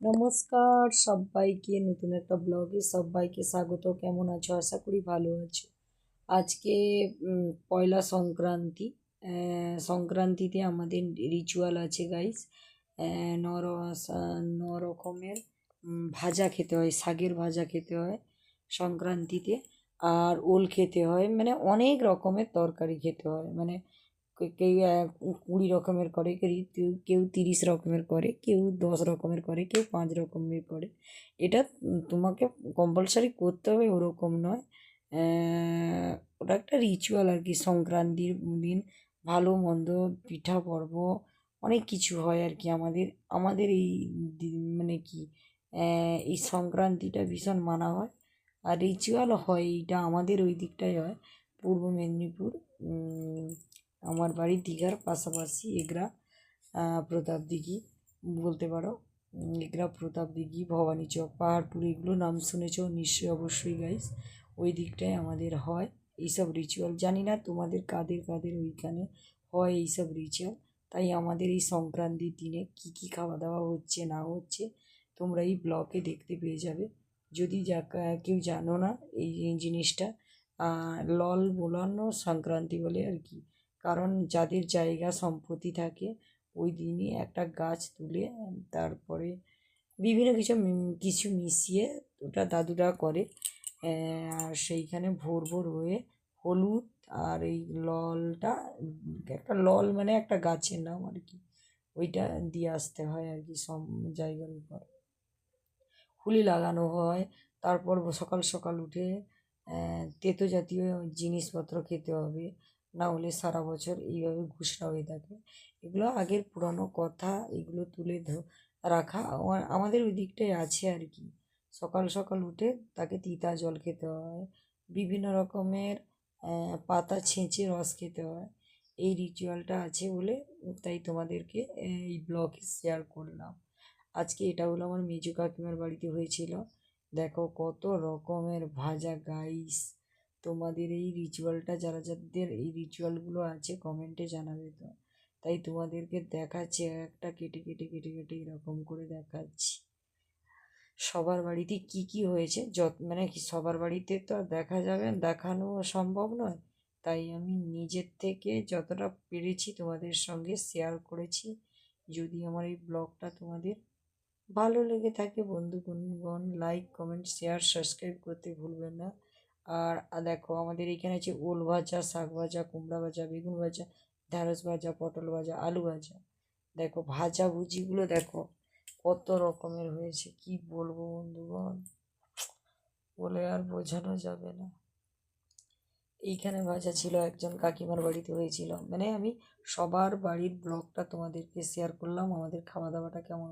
নমস্কার, সবাইকে নতুন একটা ব্লগে সবাইকে স্বাগত। কেমন আছো? আশা করি ভালো আছো। আজকে পয়লা সংক্রান্তি। সংক্রান্তিতে আমাদের রিচুয়াল আছে গাইস ন ন রকমের ভাজা খেতে হয়, শাকের ভাজা খেতে হয় সংক্রান্তিতে। আর ওল খেতে হয় মানে অনেক রকমের তরকারি খেতে হয়। মানে কেউ কুড়ি রকমের করে, কেউ- কেউ তিরিশ রকমের করে, কেউ দশ রকমের করে, কেউ পাঁচ রকমের করে। এটা তোমাকে কম্পালসারি করতে হবে ওরকম নয়। ওটা একটা রিচুয়াল আর কি। সংক্রান্তির দিন ভালো, মন্দ, পিঠা, পর্ব, অনেক কিছু হয় আর কি আমাদের আমাদের এই মানে কি এই সংক্রান্তিটা ভীষণ মানা হয়। আর রিচুয়াল হয়, এইটা আমাদের ওই দিকটাই হয়। পূর্ব মেদিনীপুর আমার বাড়ি দীঘার পাশাপাশি এগরা প্রতাপ দিঘি বলতে পারো। এগরা, প্রতাপ দিঘি, ভবানী চক, পাহাড়পুর, এগুলো নাম শুনেছ নিশ্চয়ই অবশ্যই গাইস ওই দিকটায় আমাদের হয় এইসব রিচুয়াল জানি না তোমাদের কাদের কাদের ওইখানে হয় এইসব রিচুয়াল তাই আমাদের এই সংক্রান্তির দিনে কি কি খাওয়া দাওয়া হচ্ছে, না হচ্ছে, তোমরা এই ব্লগে দেখতে পেয়ে যাবে। যদি যা কেউ জানো না এই জিনিসটা লল বোলানো সংক্রান্তি বলে আর কি। কারণ যাদের জায়গা সম্পত্তি থাকে, ওই দিনই একটা গাছ তুলে তারপরে বিভিন্ন কিছু কিছু মিশিয়ে ওটা দাদুরা করে। আর সেইখানে ভোর ভোর হয়ে হলুদ আর এই ললটা, একটা লল মানে একটা গাছের নাম আর কি, ওইটা দিয়ে আসতে হয় আর কি সব জায়গার উপর। হুলি লাগানো হয়, তারপর সকাল সকাল উঠে তেতো জাতীয় জিনিসপত্র খেতে হবে। না হলে সারা বছর এইভাবে ঘুষরা হয়ে থাকে। এগুলো আগের পুরানো কথা, এগুলো তুলে রাখা আমাদের ওই দিকটায় আছে আর কি। সকাল সকাল উঠে তাকে তিতা জল খেতে হয়, বিভিন্ন রকমের পাতা ছেঁচে রস খেতে হয়। এই রিচুয়ালটা আছে বলে তাই তোমাদেরকে এই ব্লগে শেয়ার করলাম। আজকে এটা হলো আমার মেজো কাকিমার বাড়িতে হয়েছিল। দেখো কত রকমের ভাজা গাইস তোমাদের এই রিচুয়ালটা যারা যাদের এই রিচুয়ালগুলো আছে কমেন্টে জানাবে তো। তাই তোমাদেরকে দেখাচ্ছি একটা কেটে কেটে কেটে কেটে এরকম করে দেখাচ্ছি। সবার বাড়িতে কি কি হয়েছে? যত মানে কি সবার বাড়িতে তো আর দেখা যাবে, দেখানো সম্ভব নয়। তাই আমি নিজের থেকে যতটা পেরেছি তোমাদের সঙ্গে শেয়ার করেছি। যদি আমার এই ব্লগটা তোমাদের ভালো লেগে থাকে বন্ধু বন্ধুগণ লাইক কমেন্ট শেয়ার সাবস্ক্রাইব করতে ভুলবেন না। আর দেখো আমাদের এখানে আছে ওল ভাজা, শাক ভাজা, কুমড়া ভাজা, বেগুন ভাজা ঢ্যাঁড়স ভাজা, পটল ভাজা, আলু ভাজা। দেখো ভাজা ভুজিগুলো দেখো কত রকমের হয়েছে, কি বলব বন্ধুগণ? বলে আর বোঝানো যাবে না। এইখানে ভাজা ছিল, একজন কাকিমার বাড়িতে হয়েছিল। মানে আমি সবার বাড়ির ব্লগটা তোমাদেরকে শেয়ার করলাম, আমাদের খাওয়া দাওয়াটা কেমন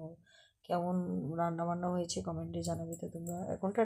কেমন রান্না বান্না হয়েছে কমেন্টে জানাবে তো তোমরা। এখনটা